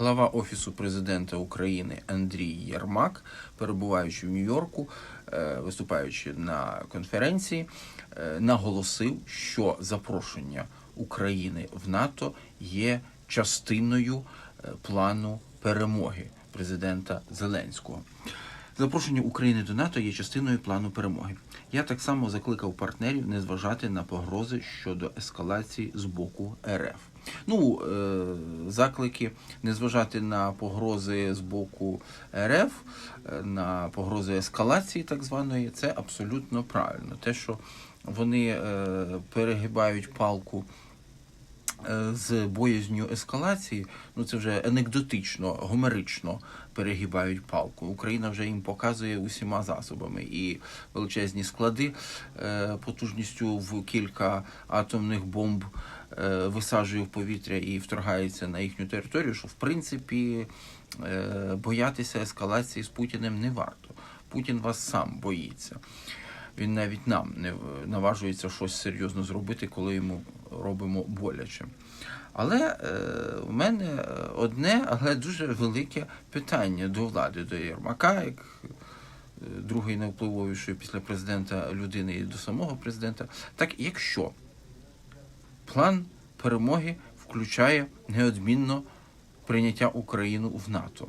Глава Офісу президента України Андрій Єрмак, перебуваючи в Нью-Йорку, е, виступаючи на конференції, е, наголосив, що запрошення України в НАТО є частиною е, плану перемоги президента Зеленського. Запрошення України до НАТО є частиною плану перемоги. Я так само закликав партнерів не зважати на погрози щодо ескалації з боку РФ. Ну, е, заклики не зважати на погрози з боку РФ, е, на погрози ескалації так званої, це абсолютно правильно. Те, що вони е, перегибають палку з боязню ескалації, ну це вже анекдотично, гомерично перегибають палку. Україна вже їм показує усіма засобами і величезні склади е, потужністю в кілька атомних бомб е, висаджує в повітря і вторгається на їхню територію, що в принципі е, боятися ескалації з Путіним не варто. Путін вас сам боїться. Він навіть нам не наважується щось серйозно зробити, коли йому робимо боляче. Але е, в мене одне, але дуже велике питання до влади, до Єрмака, як е, другої найвпливовішої після президента людини і до самого президента. Так якщо план перемоги включає неодмінно прийняття України в НАТО.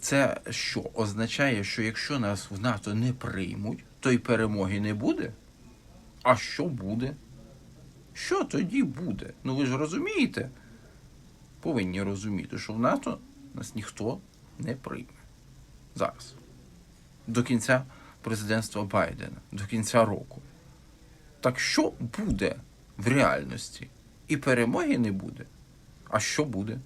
Це що означає, що якщо нас в НАТО не приймуть, то й перемоги не буде? А що буде? Що тоді буде? Ну ви ж розумієте? Повинні розуміти, що в НАТО нас ніхто не прийме. Зараз. До кінця президентства Байдена, до кінця року. Так що буде в реальності? І перемоги не буде. А що буде?